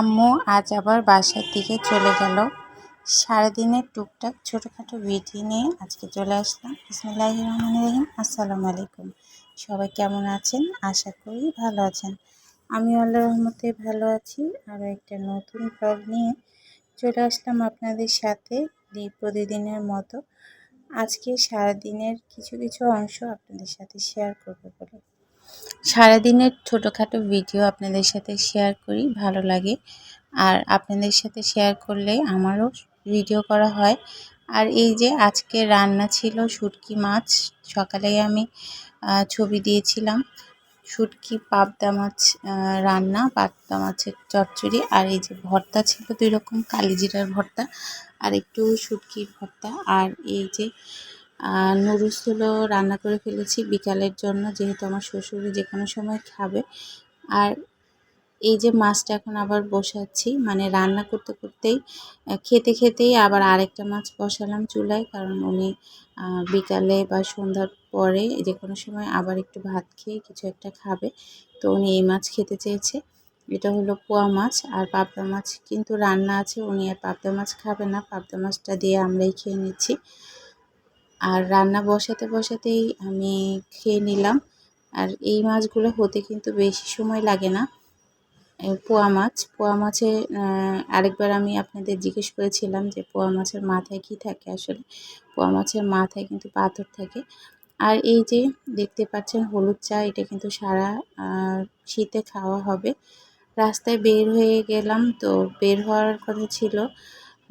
আম্মু আজ আবার বাসার দিকে চলে গেল। সারাদিনের টুকটাক ছোটোখাটো ভিডিও নিয়ে আজকে চলে আসলাম। ইসমিল্লাহ রহমান রহিম। আসসালামু আলাইকুম। সবাই কেমন আছেন? আশা করি ভালো আছেন। আমি আল্লাহ রহমতে ভালো আছি। আরও একটা নতুন ব্লগ নিয়ে চলে আসলাম আপনাদের সাথে প্রতিদিনের মতো। আজকে সারাদিনের কিছু কিছু অংশ আপনাদের সাথে শেয়ার করব বলে। সারাদিনের ছোটোখাটো ভিডিও আপনাদের সাথে শেয়ার করি, ভালো লাগে। আর আপনাদের সাথে শেয়ার করলে আমারও ভিডিও করা হয়। আর এই যে আজকে রান্না ছিল শুটকি মাছ, সকালে আমি ছবি দিয়েছিলাম। শুটকি পাবদা মাছ রান্না, পাবদা মাছের চচ্চড়ি, আর এই যে ভর্তা ছিল দুই রকম, কালিজিরার ভর্তা আর একটু শুটকির ভর্তা। আর এই যে নুডলস হলো রান্না করে ফেলেছি বিকালের জন্য, যেহেতু আমার শ্বশুরে যে কোনো সময় খাবে। আর এই যে মাছটা এখন আবার বসাচ্ছি মানে রান্না করতে করতেই খেতে খেতেই আবার আরেকটা মাছ বসালাম চুলায়, কারণ উনি বিকালে বা সন্ধ্যার পরে যে কোনো সময় আবার একটু ভাত খেয়ে কিছু একটা খাবে। তো উনি এই মাছ খেতে চেয়েছে। এটা হলো পোয়া মাছ আর পাবদা মাছ কিন্তু রান্না আছে, উনি আর পাবদা মাছ খাবে না। পাবদা মাছটা দিয়ে আমরাই খেয়ে নিচ্ছি। আর রান্না বসাতে বসাতেই আমি খেয়ে নিলাম। আর এই মাছগুলো হতে কিন্তু বেশি সময় লাগে না। পোয়া মাছ, পোয়া মাছে আরেকবার আমি আপনাদের জিজ্ঞেস করেছিলাম যে পোয়া মাছের মাথায় কি থাকে আসলে? পোয়া মাছের মাথায় কিন্তু পাথর থাকে। আর এই যে দেখতে পাচ্ছেন হলুদ চা, এটা কিন্তু সারা শীতে খাওয়া হবে। রাস্তায় বের হয়ে গেলাম তো বের হওয়ার কথা ছিল।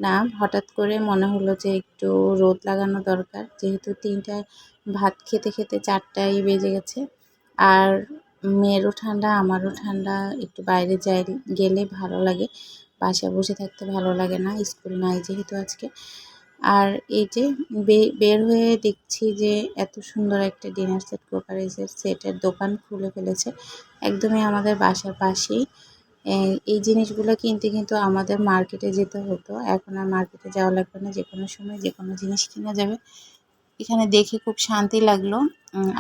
না। হঠাৎ করে মনে হলো যে একটু রোদ লাগানো দরকার। যেহেতু তিনটায় ভাত খেতে খেতে চারটায় বেজে গেছে। আর মেয়েরও ঠান্ডা, আমারও ঠান্ডা। একটু বাইরে যাই, গেলে ভালো লাগে। বাসায় বসে থাকতে ভালো লাগে না, স্কুল নাই যেহেতু আজকে। আর এই যে বের হয়ে দেখছি যে এত সুন্দর একটা ডিনার সেট কোকারেজের সেটের দোকান খুলে ফেলেছে। একদমই আমাদের বাসার পাশেই। এই জিনিসগুলো কিনতে কিন্তু আমাদের মার্কেটে যেতে হতো। এখন আর মার্কেটে যাওয়া লাগবে না। যে কোনো সময় যে কোনো জিনিস কিনা যাবে। এখানে দেখে খুব শান্তি লাগল।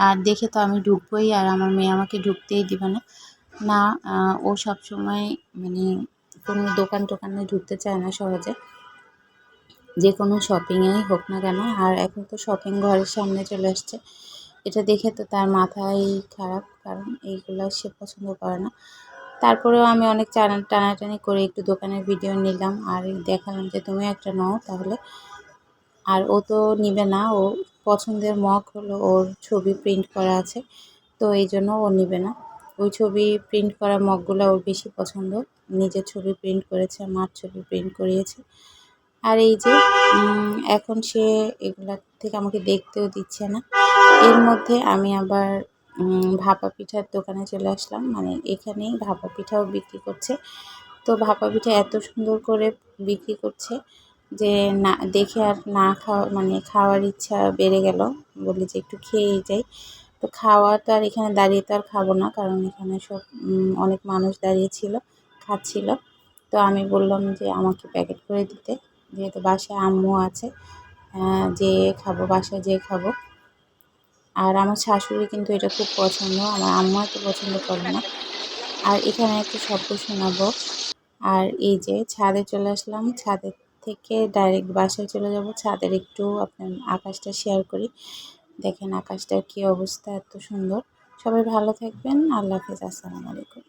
আর দেখে তো আমি ঢুকবোই, আর আমার মেয়ে আমাকে ঢুকতেই দিবে না। না ও সব সময় মানে কোনো দোকান টোকানে ঢুকতে চায় না সহজে। যে কোনো শপিংয়েই হোক না কেন। আর এখন তো শপিং ঘরের সামনে চলে আসছে। এটা দেখে তো তার মাথায় খারাপ। কারণ এইগুলো সে পছন্দ করে না। তারপরেও আমি অনেক টানা, টানাটানি করে একটু দোকানের ভিডিও নিলাম আর দেখালাম যে তুমি একটা নাও তাহলে। আর ও তো নিবে না, ও পছন্দের মগ হলো ওর ছবি প্রিন্ট করা আছে, তো এই জন্য ও নিবে না। ওই ছবি প্রিন্ট করা মগগুলো ওর বেশি পছন্দ, নিজের ছবি প্রিন্ট করেছে, মার ছবি প্রিন্ট করিয়েছে। আর এই যে এখন সে এগুলা থেকে আমাকে দেখতেও দিচ্ছে না। এর মধ্যে আমি আবার ভাপা পিঠার দোকানে চলে আসলাম। মানে এখানেই ভাপা পিঠাও বিক্রি করছে। তো ভাপা পিঠা এত সুন্দর করে বিক্রি করছে যে না, দেখে আর না খাওয়া মানে খাওয়ার ইচ্ছা বেড়ে গেল। বলি যে একটু খেয়েই যাই। তো খাওয়া তো আর এখানে দাঁড়িয়ে তো আর খাব না, কারণ এখানে সব অনেক মানুষ দাঁড়িয়েছিল খাচ্ছিল। তো আমি বললাম যে আমাকে প্যাকেট করে দিতে। যেহেতু বাসায় আম্মু আছে যে খাব, বাসায় যেয়ে খাব। আর আমার শাশুড়ি কিন্তু এটা খুব পছন্দ, আমার আম্মা তো পছন্দ করে না। আর এখানে একটা শব্দ শোনাবো। আর এই যে ছাদে চলে আসলাম ছাদের থেকে ডাইরেক্ট বাসায় চলে যাব। ছাদের একটু আপনার আকাশটা শেয়ার করি। দেখেন আকাশটার কী অবস্থা এত সুন্দর। সবাই ভালো থাকবেন। আল্লাহ হাফেজ। আসসালামু আলাইকুম।